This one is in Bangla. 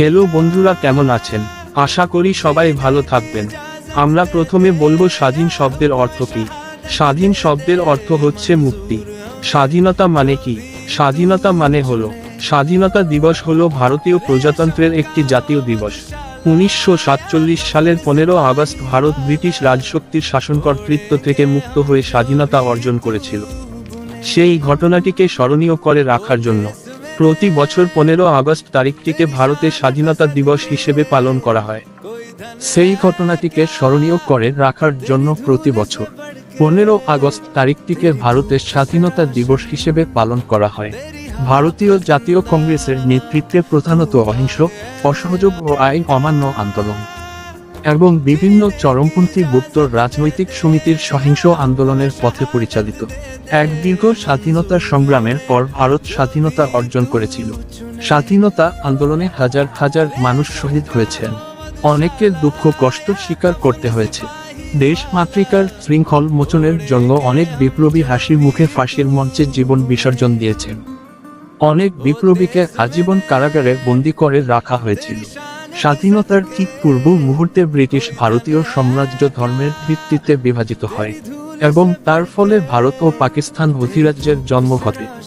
হ্যালো বন্ধুরা কেমন আছেন? আশা করি সবাই ভালো থাকবেন। আমরা প্রথমে বলব স্বাধীন শব্দের অর্থ কি? স্বাধীন শব্দের অর্থ হচ্ছে মুক্তি। স্বাধীনতা মানে কি? স্বাধীনতা মানে হলো, স্বাধীনতা দিবস হলো ভারতীয় প্রজাতন্ত্রের একটি জাতীয় দিবস। উনিশশো সাতচল্লিশ সালের পনেরো আগস্ট ভারত ব্রিটিশ রাজশক্তির শাসনকর্তৃত্ব থেকে মুক্ত হয়ে স্বাধীনতা অর্জন করেছিল। সেই ঘটনাটিকে স্মরণীয় করে রাখার জন্য প্রতি বছর পনেরো আগস্ট তারিখটিকে ভারতের স্বাধীনতা দিবস হিসেবে পালন করা হয়। সেই ঘটনাটিকে স্মরণীয় করে রাখার জন্য প্রতি বছর পনেরো আগস্ট তারিখটিকে ভারতের স্বাধীনতা দিবস হিসেবে পালন করা হয়। ভারতীয় জাতীয় কংগ্রেসের নেতৃত্বে প্রধানত অহিংস, অসহযোগ ও আইন অমান্য আন্দোলন। এবং বিভিন্ন চরমপন্থী গুপ্ত রাজনৈতিক সমিতির সহিংস আন্দোলনের পথে পরিচালিত। এক দীর্ঘ স্বাধীনতা সংগ্রামের পর ভারত স্বাধীনতা অর্জন করেছিল। স্বাধীনতা আন্দোলনে হাজার হাজার মানুষ শহীদ হয়েছেন। অনেককে দুঃখ কষ্ট স্বীকার করতে হয়েছে। দেশ মাতৃকার শৃঙ্খল মোচনের জন্য অনেক বিপ্লবী হাসির মুখে ফাঁসির মঞ্চে জীবন বিসর্জন দিয়েছেন। অনেক বিপ্লবীকে আজীবন কারাগারে বন্দী করে রাখা হয়েছিল। স্বাধীনতার ঠিক পূর্ব মুহূর্তে ব্রিটিশ ভারতীয় সাম্রাজ্য ধর্মের ভিত্তিতে বিভাজিত হয়, এবং তার ফলে ভারত ও পাকিস্তান অধিরাজ্যের জন্ম ঘটে।